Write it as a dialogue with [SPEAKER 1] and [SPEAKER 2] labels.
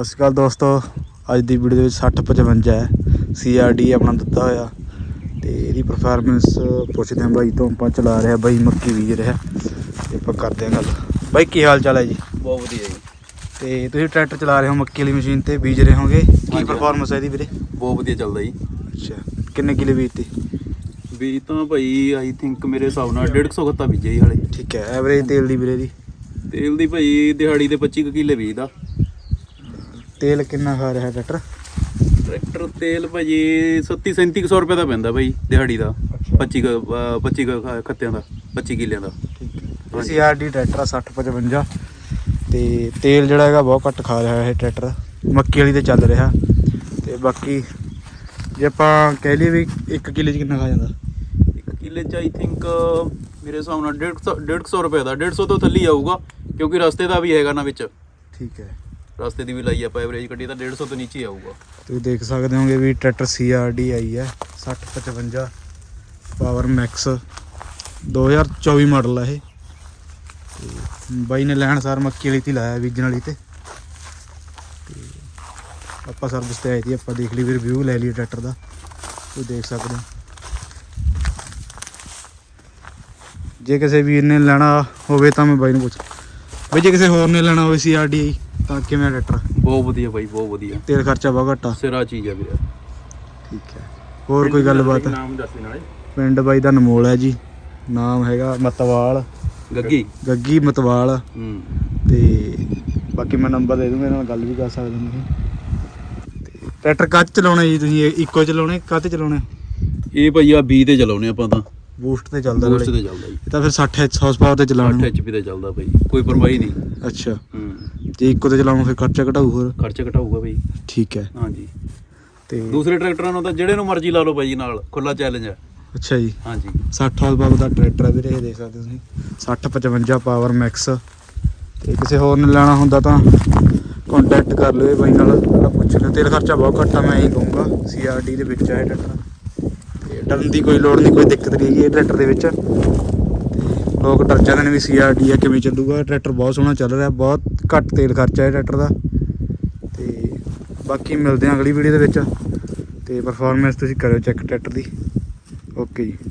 [SPEAKER 1] ਸਤਿ ਸ਼੍ਰੀ ਅਕਾਲ ਦੋਸਤੋ। ਅੱਜ ਦੀ ਵੀਡੀਓ ਦੇ ਵਿੱਚ 6055 ਹੈ। ਸੀਆਰਡੀ ਆਪਣਾ ਦਿੱਤਾ ਹੋਇਆ। ਤੇ ਇਹਦੀ ਪਰਫਾਰਮੈਂਸ ਪੁੱਛਦੇ ਹਾਂ ਬਾਈ ਤੋਂ ਆਪਾਂ ਚਲਾ ਰਿਹਾ ਬਾਈ ਮੱਕੀ ਬੀਜ ਰਿਹਾ। ਤੇ ਆਪਾਂ ਕਰਦੇ ਹਾਂ ਗੱਲ। ਬਾਈ ਕੀ ਹਾਲ ਚਾਲ ਹੈ ਜੀ?
[SPEAKER 2] ਬਹੁਤ ਵਧੀਆ ਜੀ।
[SPEAKER 1] ਤੇ ਤੁਸੀਂ ਟਰੈਕਟਰ ਚਲਾ ਰਹੇ ਹੋ ਮੱਕੀ ਵਾਲੀ ਮਸ਼ੀਨ ਤੇ ਬੀਜ ਰਹੇ ਹੋਗੇ? ਕੀ। ਪਰਫਾਰਮੈਂਸ ਹੈ ਇਹਦੀ ਵੀਰੇ?
[SPEAKER 2] ਬਹੁਤ ਵਧੀਆ ਚੱਲਦਾ ਜੀ।
[SPEAKER 1] ਅੱਛਾ। ਕਿੰਨੇ ਕਿਲੇ ਬੀਜਤੀ?
[SPEAKER 2] ਵੀ ਤਾਂ ਭਾਈ ਆਈ ਥਿੰਕ ਮੇਰੇ ਹਿਸਾਬ ਨਾਲ 150 ਗੱਤਾ ਬੀਜੇ ਜੀ ਹਾਲੇ।
[SPEAKER 1] ਠੀਕ ਹੈ ਐਵਰੇਜ ਤੇਲ ਦੀ ਵੀਰੇ ਦੀ
[SPEAKER 2] ਤੇਲ ਦੀ ਭਾਈ ਦਿਹਾੜੀ ਦੇ 25 ਕੁ ਕਿੱਲੇ ਬੀਜਦਾ।
[SPEAKER 1] ਤੇਲ ਕਿੰਨਾ ਖਾ ਰਿਹਾ ਟਰੈਕਟਰ?
[SPEAKER 2] ਟਰੈਕਟਰ ਤੇਲ ਭਾਜੀ 37 3700 ਰੁਪਏ ਦਾ ਪੈਂਦਾ ਭਾਈ ਦਿਹਾੜੀ ਦਾ।
[SPEAKER 1] ਅੱਛਾ।
[SPEAKER 2] 25 ਕੁ, ਅਹ 25 ਕੁ ਖ- ਖੱਤਿਆਂ ਦਾ 25 ਕਿੱਲਿਆਂ ਦਾ।
[SPEAKER 1] ਠੀਕ ਹੈ।
[SPEAKER 2] ਹਾਂਜੀ।
[SPEAKER 1] ਸੀਆਰਡੀ ਟਰੈਕਟਰ ਆ 6055 ਤੇ ਤੇਲ ਜਿਹੜਾ ਹੈਗਾ ਬਹੁਤ ਘੱਟ ਖਾ ਰਿਹਾ ਇਹ ਟਰੈਕਟਰ। ਮੱਕੀ ਵਾਲੀ ਤੇ ਚੱਲ ਰਿਹਾ। ਤੇ ਬਾਕੀ ਜੇ ਆਪਾਂ ਕਹਿ ਲਈਏ ਵੀ 1 ਕਿਲੇ ਚ ਕਿੰਨਾ ਖਾ ਜਾਂਦਾ?
[SPEAKER 2] ਇੱਕ ਕਿੱਲੇ ਚ ਆਈ ਥਿੰਕ ਮੇਰੇ ਹਿਸਾਬ ਨਾਲ 150 150 ਰੁਪਏ ਦਾ। 150 ਤੋਂ ਥੱਲੇ ਆਊਗਾ ਕਿਉਂਕਿ ਰਸਤੇ ਦਾ ਵੀ ਹੈਗਾ ਨਾ ਵਿੱਚ।
[SPEAKER 1] ਠੀਕ ਹੈ।
[SPEAKER 2] ਰਸਤੇ ਦੀ ਵੀ ਲਾਈ ਆਪਾਂ ਐਵਰੇਜ ਕੱਢੀ ਤਾਂ 150 ਤੋਂ ਨੀਚੇ ਆਊਗਾ।
[SPEAKER 1] ਤੁਸੀਂ ਦੇਖ ਸਕਦੇ ਹੋਗੇ ਵੀ ਟਰੈਕਟਰ ਸੀਆਰਡੀ ਆਈ ਹੈ 6055 ਪਾਵਰ ਮੈਕਸ 2024 ਮਾਡਲ ਆ ਇਹ। ਬਾਈ ਨੇ ਲੈਣ ਸਾਰ ਮੱਕੀ ਵਾਲੀ ਤੇ ਲਾਇਆ, ਬੀਜਣ ਵਾਲੀ ਤੇ। ਤੇ ਆਪਾਂ ਸਰਵਿਸ ਤੇ ਆਈ ਸੀ, ਆਪਾਂ ਦੇਖ ਲਈ ਵੀ ਰਿਵਿਊ ਲੈ ਲਈ ਟਰੈਕਟਰ ਦਾ। ਤੁਸੀਂ ਦੇਖ ਸਕਦੇ ਹੋ। ਜੇ ਕਿਸੇ ਵੀਰ ਨੇ ਲੈਣਾ ਹੋਵੇ ਤਾਂ ਮੈਂ ਬਾਈ ਨੂੰ ਪੁੱਛ ਬਈ ਜੇ ਕਿਸੇ ਹੋਰ ਨੇ ਲੈਣਾ ਹੋਵੇ ਸੀ ਸੀਆਰਡੀ ਤਾਂ ਕਿਵੇਂ ਆ ਟਰੈਕਟਰ?
[SPEAKER 2] ਬਹੁਤ ਵਧੀਆ ਭਾਈ ਬਹੁਤ ਵਧੀਆ।
[SPEAKER 1] ਤੇਲ ਖਰਚਾ ਬਹੁਤ ਘੱਟ ਆ।
[SPEAKER 2] ਸਿਰਾ ਚੀਜ਼ ਆ ਵੀਰੇ।
[SPEAKER 1] ਠੀਕ ਹੈ। ਹੋਰ ਕੋਈ ਗੱਲਬਾਤ?
[SPEAKER 2] ਨਾਮ ਦੱਸ ਦੇ ਨਾਲੇ।
[SPEAKER 1] ਪਿੰਡ ਬਾਈ ਦਾ ਨਮੋਲ ਹੈ ਜੀ। ਨਾਮ ਹੈਗਾ ਮਤਵਾਲ।
[SPEAKER 2] ਗੱਗੀ।
[SPEAKER 1] ਗੱਗੀ ਮਤਵਾਲ।
[SPEAKER 2] ਹੂੰ।
[SPEAKER 1] ਤੇ ਬਾਕੀ ਮੈਂ ਨੰਬਰ ਦੇ ਦੂੰਗਾ ਇਹਨਾਂ ਨਾਲ ਗੱਲ ਵੀ ਕਰ ਸਕਦੇ ਹੋ ਤੁਸੀਂ। ਟਰੈਕਟਰ ਕੱਚ ਚਲਾਉਣਾ ਜੀ ਤੁਸੀਂ? ਇੱਕੋ ਚਲਾਉਣੇ ਕੱਚ ਚਲਾਉਣੇ?
[SPEAKER 2] ਇਹ ਭਾਈ ਆ 20 ਤੇ ਚਲਾਉਨੇ ਆਪਾਂ ਤਾਂ।
[SPEAKER 1] ਬੂਸਟ ਤੇ ਚੱਲਦਾ
[SPEAKER 2] ਬੂਸਟ ਤੇ ਚੱਲਦਾ ਜੀ।
[SPEAKER 1] ਇਹ ਤਾਂ ਫਿਰ 60 ਹਾਰਸ ਪਾਵਰ ਤੇ
[SPEAKER 2] 8
[SPEAKER 1] ਚਲਾਉਣਾ
[SPEAKER 2] ਐਚਪੀ ਤੇ ਚੱਲਦਾ ਭਾਈ ਕੋਈ ਪਰਵਾਹੀ ਨਹੀਂ।
[SPEAKER 1] ਅੱਛਾ। ਜੇ ਇੱਕੋ ਤੇ ਚਲਾਉਣਾ ਫਿਰ ਖਰਚਾ ਘਟਾਊ ਹੋਰ।
[SPEAKER 2] ਖਰਚਾ ਘਟਾਊਗਾ ਭਾਈ
[SPEAKER 1] ਠੀਕ ਹੈ।
[SPEAKER 2] ਹਾਂਜੀ।
[SPEAKER 1] ਤੇ
[SPEAKER 2] ਦੂਸਰੇ ਟਰੈਕਟਰਾਂ ਨੂੰ ਤਾਂ ਜਿਹੜੇ ਨੂੰ ਮਰਜ਼ੀ ਲਾ ਲਓ ਭਾਈ ਨਾਲ ਖੁੱਲਾ ਚੈਲੰਜ ਹੈ।
[SPEAKER 1] ਅੱਛਾ ਜੀ।
[SPEAKER 2] ਹਾਂਜੀ।
[SPEAKER 1] 60 ਹਾਰਸ ਪਾਵਰ ਦਾ ਟਰੈਕਟਰ ਹੈ ਵੀਰੇ ਇਹ ਦੇਖ ਸਕਦੇ ਤੁਸੀਂ। 60 55 ਪਾਵਰ ਮੈਕਸ ਤੇ ਕਿਸੇ ਹੋਰ ਨੇ ਲੈਣਾ ਹੁੰਦਾ ਤਾਂ ਕੰਟੈਕਟ ਕਰ ਲਿਓ ਇਹ ਬਾਈ ਨਾਲ ਪੁੱਛ ਲਿਓ। ਤੇਲ ਖਰਚਾ ਬਹੁਤ ਘੱਟ ਆ ਮੈਂ ਇਹੀ ਕਹੂੰਗਾ। ਸੀਆਰਡੀ ਦੇ ਵਿੱਚ ਹੈ ਟਰੈਕਟਰ। ਤੇ ਡਰਨ ਦੀ ਕੋਈ ਲੋੜ ਨਹੀਂ ਕੋਈ ਦਿੱਕਤ ਨਹੀਂ ਹੈਗੀ ਇਹ ਟਰੈਕਟਰ ਦੇ ਵਿੱਚ। ਲੋਕ ਡਰ ਜਾਂਦੇ ਨੇ ਵੀ ਸੀਆਰਡੀ ਆ, ਕਿਵੇਂ ਚੱਲੂਗਾ, ਟਰੈਕਟਰ ਬਹੁਤ ਸੋਹਣਾ ਚੱਲ ਰਿਹਾ, ਬਹੁਤ ਘੱਟ ਤੇਲ ਖਰਚਾ ਹੈ ਟਰੈਕਟਰ ਦਾ। ਤੇ ਬਾਕੀ ਮਿਲਦੇ ਹਾਂ ਅਗਲੀ ਵੀਡੀਓ ਦੇ ਵਿੱਚ, ਤੇ ਪਰਫਾਰਮੈਂਸ ਤੁਸੀਂ ਕਰਿਓ ਚੈੱਕ ਟਰੈਕਟਰ ਦੀ। ਓਕੇ ਜੀ।